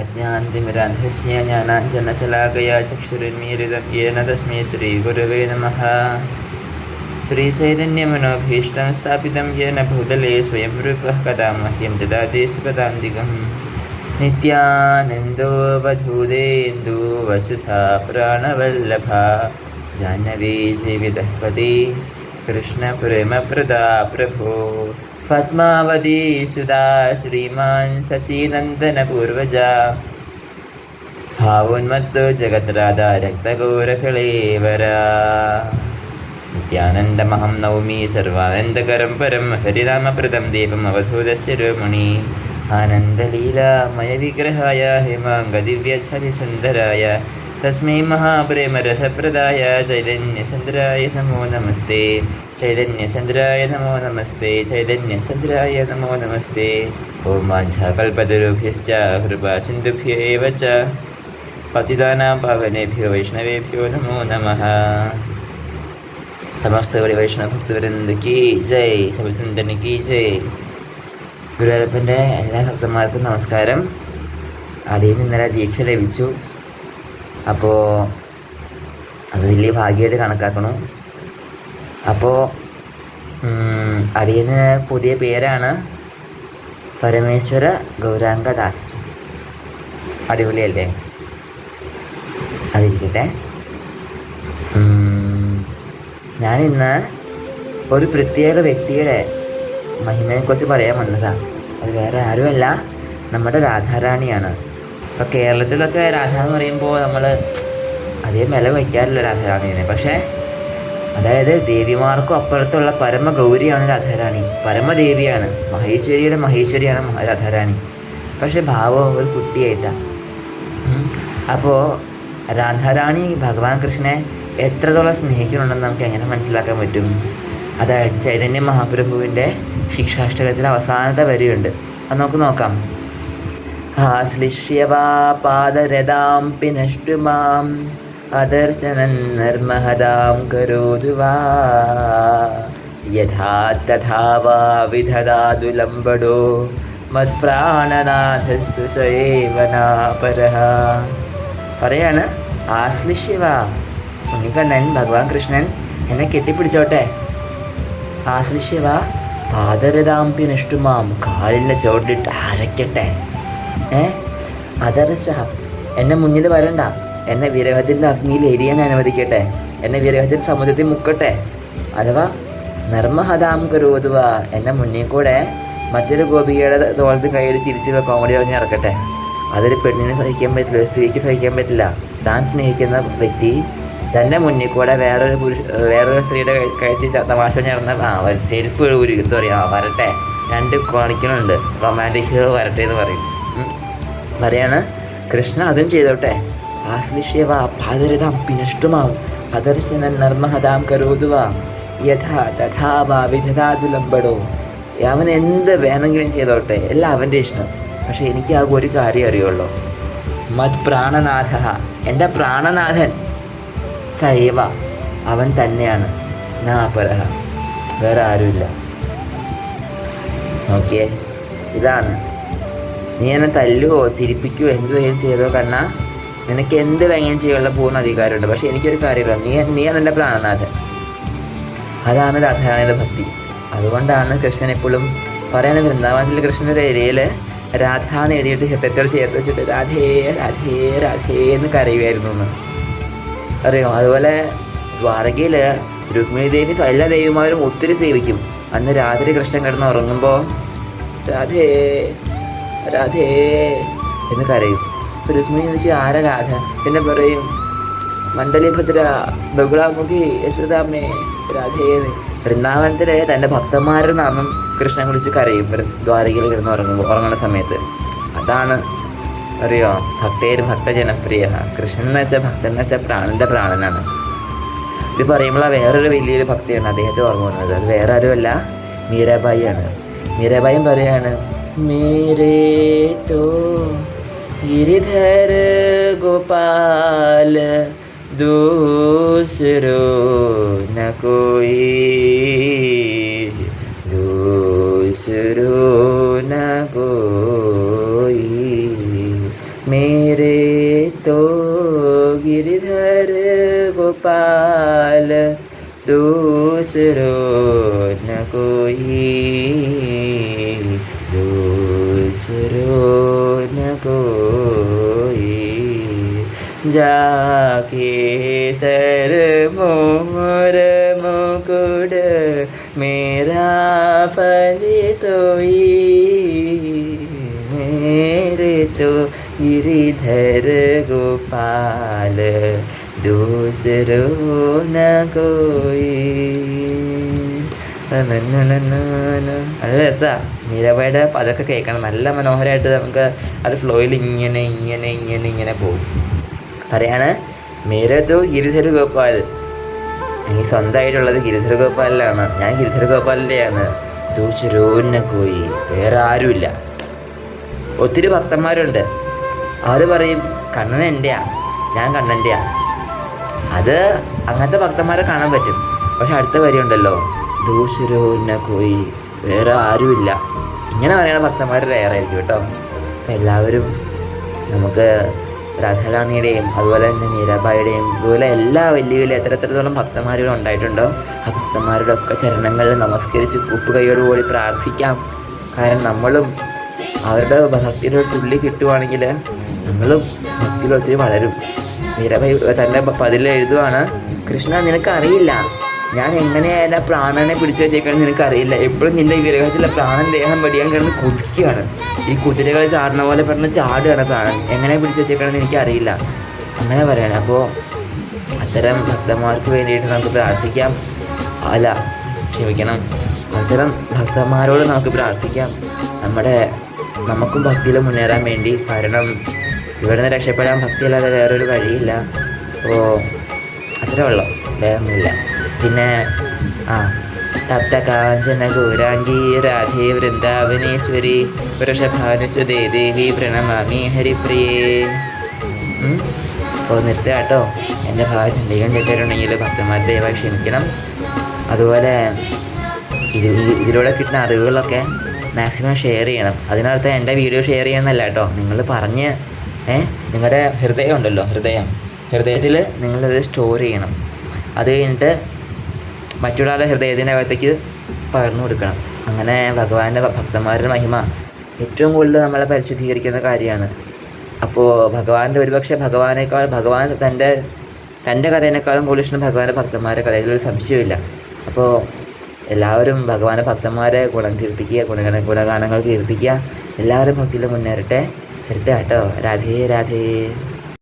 अज्ञान्तिमिरान्धस्य ज्ञानाञ्जनशलाकया चक्षुरुन्मीलितं येन तस्मै श्रीगुरवे नमः। श्रीचैतन्यमनोभीष्टं स्थापितं येन भूतले स्वयं रूपः कदा मह्यं ददाति सुपदान्तिकम् नित्यानन्दो वधूदेन्दु वसुधा प्राणवल्लभा जाह्नवी जीवितः पदी। कृष्णप्रेमप्रदा प्रभो പത്മാവതി സുധാ ശ്രീമാൻ ശശിനന്ദനപൂർവജ. ഭാവോന്മത്തോ ജഗദ്രാധ രക്തഗൗരകളേവര നിത്യാനന്ദമഹം നൗമി സർവാനന്ദകരം പരം ഹരിരാമപ്രദം ദീപം അവധൂതശിരോമണി ആനന്ദലീലാമയ വിഗ്രഹായ ഹിമാംഗദിവ്യസരിസുന്ദരായ തസ്മൈ മഹാപ്രേമരസപ്രദായ ചൈതന്യചന്ദ്രായ നമോ നമസ്തേ ചൈതന്യചന്ദ്രായ നമോ നമസ്തേ ചൈതന്യചന്ദ്രായ നമോ നമസ്തേ ഓം വാഞ്ചാകൽപതരുഭ്യശ്ച കൃപാസിന്ധുഭ്യ ഏവ ച പതിതാനാം പാവനേഭ്യോ വൈഷ്ണവേഭ്യോ നമോ നമഃ സമസ്ത ഒരു വൈഷ്ണവ ഭക്തവൃന്ദ കീ ജയ് ശിവചന്ദ്രൻ കീ ജയ് ഗുരുവായൂരപ്പന്റെ എല്ലാ ഭക്തന്മാർക്കും നമസ്കാരം അടിയിൽ ഇന്നലെ ദീക്ഷ ലഭിച്ചു അപ്പോൾ അത് വലിയ ഭാഗ്യമായിട്ട് കണക്കാക്കണു. അപ്പോൾ അടിയന് പുതിയ പേരാണ് പരമേശ്വര ഗൗരാംഗദാസ്. അടിപൊളിയല്ലേ? അതിരിക്കട്ടെ. ഞാനിന്ന് ഒരു പ്രത്യേക വ്യക്തിയുടെ മഹിമയെക്കുറിച്ച് പറയാൻ വന്നതാണ് അത് വേറെ ആരുമല്ല നമ്മുടെ രാധാറാണിയാണ്. ഇപ്പം കേരളത്തിലൊക്കെ രാധ എന്ന് പറയുമ്പോൾ നമ്മൾ അതേ വില വയ്ക്കാറില്ല രാധാറാണീനെ പക്ഷേ അതായത് ദേവിമാർക്കും അപ്പുറത്തുള്ള പരമ ഗൗരിയാണ് രാധാരാണി. പരമദേവിയാണ്. മഹേശ്വരിയുടെ മഹേശ്വരിയാണ് രാധാരാണി. പക്ഷെ ഭാവം ഒരു കുട്ടിയായിട്ടാണ് അപ്പോൾ രാധാരാണി ഭഗവാൻ കൃഷ്ണനെ എത്രത്തോളം സ്നേഹിക്കുന്നുണ്ടെന്ന് നമുക്ക് എങ്ങനെ മനസ്സിലാക്കാൻ പറ്റും? അതായത് ചൈതന്യ മഹാപ്രഭുവിന്റെ ശിക്ഷാഷ്ടകത്തിൽ അവസാനത്തെ വരിയുണ്ട്. അത് നമുക്ക് നോക്കാം. ആശ്ലിഷ്യവാ പാദരഥാം പിനഷ്ടു മാം അദർശനം നർമഹദാം കരോതു വാ യഥാ തഥാ വാ വിധദാതു ലംബടോ മത്പ്രാണനാഥസ്തു സേവനാപരഹ പറയാണ് ആശ്ലിഷ്യവ ഉണ്ണിക്കണ്ണൻ ഭഗവാൻ കൃഷ്ണൻ എന്നെ കെട്ടിപ്പിടിച്ചോട്ടെ. ആശ്ലിഷ്യവ പാദരതാമ്പി നഷ്ടുമാം കാലിന്റെ ചുവട്ടിട്ട് അരയ്ക്കട്ടെ. ഏ? അതറിച്ച എന്നെ മുന്നിൽ വരണ്ട. എന്നെ വിരഹത്തിന്റെ അഗ്നിയിൽ എരിയാൻ അനുവദിക്കട്ടെ. എന്നെ വിരഹത്തിൽ സമുദ്രത്തിൽ മുക്കട്ടെ. അഥവാ നർമ്മഹതാം കരുവതുവ എന്നെ മുന്നിൽ കൂടെ മറ്റൊരു ഗോപികയുടെ തോളത്ത് കൈയിൽ ചിരിച്ച് കോമഡി പറഞ്ഞ് ഇറക്കട്ടെ അതൊരു പെണ്ണിനെ സഹിക്കാൻ പറ്റില്ല ഒരു സ്ത്രീക്ക് സഹിക്കാൻ പറ്റില്ല. താൻ സ്നേഹിക്കുന്ന വ്യക്തി തന്നെ മുന്നിൽ കൂടെ വേറൊരു പുരുഷ വേറൊരു സ്ത്രീയുടെ കഴിച്ച് തമാശ ഒരു ചെരുപ്പ് ഒരു എന്താ പറയുക വരട്ടെ. രണ്ട് കാണിക്കണുണ്ട് റൊമാന്റിക് വരട്ടെ എന്ന് പറയും. പറയാണ് കൃഷ്ണ അതും ചെയ്തോട്ടെ. ആശ്ലിഷ്യവ പാതരതാം പിനഷ്ടമാം അദർശനം നർമ്മഹതാം കരോതുവ. യഥാ തഥാ വാ വിധതാതു ലംബടോ അവൻ എന്ത് വേണമെങ്കിലും ചെയ്തോട്ടെ എല്ലാം അവന്റെ ഇഷ്ടം. പക്ഷെ എനിക്ക് ആ ഒരു കാര്യം അറിയുള്ളൂ. മത് പ്രാണനാഥ എന്റെ പ്രാണനാഥൻ. സൈവ അവൻ തന്നെയാണ്. നാപരഹ വേറെ ആരുമില്ല. ഓക്കെ ഇതാണ്. നീ എന്നെ തല്ലുവോ? ചിരിപ്പിക്കുവോ? എന്ത് വേഗം ചെയ്തോ കണ്ണ? നിനക്ക് എന്ത് വേണമെങ്കിലും ചെയ്യാനുള്ള പൂർണ അധികാരമുണ്ട്. പക്ഷെ എനിക്കൊരു കാര്യമില്ല നീ നീയാണ് എന്റെ പ്രാണനാഥൻ അതാണ് രാധാരാണിയുടെ ഭക്തി. അതുകൊണ്ടാണ് കൃഷ്ണൻ എപ്പോഴും പറയുന്നത് വൃന്ദാവനത്തിലെ കൃഷ്ണന്റെ ഏരിയയിൽ രാധ എന്ന് എഴുതിയിട്ട് ഹൃദയത്തോട് ചേർത്ത് വെച്ചിട്ട് രാധേ രാധേ രാധേ എന്ന് കരയുമായിരുന്നു എന്ന്. അറിയോ? അതുപോലെ ദ്വാരകയിൽ രുക്മിണി ദേവി എല്ലാ ദേവിമാരും ഒത്തിരി സേവിക്കും. അന്ന് രാത്രി കൃഷ്ണൻ കിടന്ന് ഉറങ്ങുമ്പോൾ രാധേ രാധേ എന്ന് കരയും. രുക്മിണി ചോദിച്ചു ആരാ രാധ? പിന്നെ പറയും മണ്ഡലിഭദ്ര ബഹുളാമുഖി യശോദാമ്മേ രാധേന്ന്. വൃന്ദാവനത്തിലെ തന്റെ ഭക്തന്മാരുടെ നാമം കൃഷ്ണൻ വിളിച്ച് കരയും. ദ്വാരകയിൽ കിടന്ന് ഉറങ്ങുമ്പോൾ ഉറങ്ങുന്ന സമയത്ത്. അതാണ് അറിയോ? ഭക്തേര് ഭക്തജനപ്രിയ. കൃഷ്ണൻ എന്ന് വെച്ചാൽ ഭക്തൻ എന്ന് വെച്ചാൽ പ്രാണന്റെ പ്രാണനാണ്. ഇത് പറയുമ്പോൾ വേറൊരു വലിയൊരു ഭക്തിയാണ് അദ്ദേഹത്തെ ഓർമ്മ വന്നത് അത് വേറെ ആരുമല്ല മീരാബായി ആണ് മീരാബായും പറയാണ് मेरे तो गिरधर गोपाल, दूसरो न कोई। दूसरो न कोई। मेरे तो गिरधर गोपाल, दूसरो न कोई। दूसरो न कोई। जाके सर मोर मुकुट, मेरा पद सोई। मेरे तो गिरिधर गोपाल, दूसरो न कोई। നല്ല രസമാണ് മീരാബായുടെ പതൊക്കെ കേൾക്കണം. നല്ല മനോഹരമായിട്ട് നമുക്ക് അത് ഫ്ലോയിൽ ഇങ്ങനെ ഇങ്ങനെ ഇങ്ങനെ ഇങ്ങനെ പോകും പറയാണ് മേരതോ ഗിരിധര ഗോപാൽ എനിക്ക് സ്വന്തമായിട്ടുള്ളത് ഗിരിധര ഗോപാലിലാണ് ഞാൻ ഗിരിധര ഗോപാലിന്റെയാണ് ദൂഷരോന്ന കോയി വേറെ ആരുമില്ല. ഒത്തിരി ഭക്തന്മാരുണ്ട്. അവർ പറയും? കണ്ണൻ എന്റെയാ ഞാൻ കണ്ണന്റെയാ അത് അങ്ങനത്തെ ഭക്തന്മാരെ കാണാൻ പറ്റും. പക്ഷെ അടുത്ത വരിയുണ്ടല്ലോ. ദൂഷരോന്ന കോയി വേറെ ആരുമില്ല. ഇങ്ങനെ പറയുന്ന ഭക്തന്മാർ റയർ ആയിരിക്കും കേട്ടോ. അപ്പം എല്ലാവരും നമുക്ക് രാധാറാണിയുടെയും അതുപോലെ തന്നെ മീരാബായിയുടെയും അതുപോലെ എല്ലാ വലിയ വലിയ എത്ര എത്രത്തോളം ഭക്തന്മാരും ഉണ്ടായിട്ടുണ്ടോ ആ ഭക്തന്മാരുടെ ഒക്കെ ചരണങ്ങളിൽ നമസ്കരിച്ച് കൂപ്പുകൈയോടുകൂടി പ്രാർത്ഥിക്കാം. കാരണം നമ്മളും അവരുടെ ഭക്തിയുടെ ഒരു തുള്ളി കിട്ടുവാണെങ്കിൽ നമ്മളും ഭക്തിയിൽ ഒത്തിരി വളരും. മീരാബായി തന്റെ പതിലെഴുതുവാണ് കൃഷ്ണ നിനക്ക് അറിയില്ല എങ്ങനെയായാലും ആ പ്രാണനെ പിടിച്ചു വെച്ചേക്കാന്ന് നിനക്കറിയില്ല. എപ്പോഴും നിന്റെ ഈ വിഗ്രഹത്തിലെ പ്രാണൻ ദേഹം വെടിയാൻ കിടന്ന് കുതിക്കുകയാണ്. ഈ കുതിരകൾ ചാടുന്ന പോലെ പറഞ്ഞ് ചാടുകയാണ് പ്രാണൻ. എങ്ങനെ പിടിച്ചു വെച്ചേക്കാണെന്ന് എനിക്കറിയില്ല. അങ്ങനെ പറയണേ. അപ്പോൾ അത്തരം ഭക്തന്മാർക്ക് വേണ്ടിയിട്ട് നമുക്ക് പ്രാർത്ഥിക്കാം. അല്ല ക്ഷമിക്കണം. അത്തരം ഭക്തന്മാരോട് നമുക്ക് പ്രാർത്ഥിക്കാം. നമ്മുടെ നമുക്കും ഭക്തിയിൽ മുന്നേറാൻ വേണ്ടി. കാരണം ഇവിടെ നിന്ന് രക്ഷപ്പെടാൻ ഭക്തിയല്ലാതെ വേറൊരു വഴിയില്ല. അപ്പോൾ അത്രേ ഉള്ളൂ. വേറൊന്നുമില്ല പിന്നെ ആ തപ്ത കാഞ്ചന ഗൗരാംഗി രാധേ വൃന്ദാവനേശ്വരി വൃഷഭാനുസുതേ ദേവി പ്രണമാമി ഹരിപ്രിയേ. അപ്പോൾ നിർത്തുക കേട്ടോ എന്റെ ഭാഗത്ത് എന്തെങ്കിലും തെറ്റായിട്ടുണ്ടെങ്കിൽ ഭക്തന്മാർ ദയവായി ക്ഷമിക്കണം. അതുപോലെ ഇത് ഇത് ഇതിലൂടെ കിട്ടുന്ന അറിവുകളൊക്കെ മാക്സിമം ഷെയർ ചെയ്യണം. അതിനർത്ഥം എന്റെ വീഡിയോ ഷെയർ ചെയ്യുന്നല്ല കേട്ടോ. നിങ്ങൾ പറഞ്ഞ് ഏഹ് നിങ്ങളുടെ ഹൃദയം ഉണ്ടല്ലോ ഹൃദയം. ഹൃദയത്തിൽ നിങ്ങളത് സ്റ്റോർ ചെയ്യണം. അത് കഴിഞ്ഞിട്ട് മറ്റൊരാളുടെ ഹൃദയത്തിനകത്തേക്ക് പകർന്നു കൊടുക്കണം. അങ്ങനെ ഭഗവാന്റെ ഭക്തന്മാരുടെ മഹിമ ഏറ്റവും കൂടുതൽ നമ്മളെ പരിശുദ്ധീകരിക്കുന്ന കാര്യമാണ്. അപ്പോൾ ഭഗവാന്റെ ഒരുപക്ഷെ ഭഗവാനേക്കാൾ ഭഗവാൻ തന്റെ തന്റെ കഥേനേക്കാളും കൂടുതൽ ഭഗവാന്റെ ഭക്തന്മാരെ കഥയിൽ ഒരു സംശയമില്ല അപ്പോൾ എല്ലാവരും ഭഗവാന്റെ ഭക്തന്മാരെ ഗുണം കീർത്തിക്കുക ഗുണഗണ ഗുണഗാനങ്ങൾ കീർത്തിക്കുക. എല്ലാവരും ഭക്തിയിൽ മുന്നേറട്ടെ. നിർത്തുക കേട്ടോ. രാധേ രാധേ.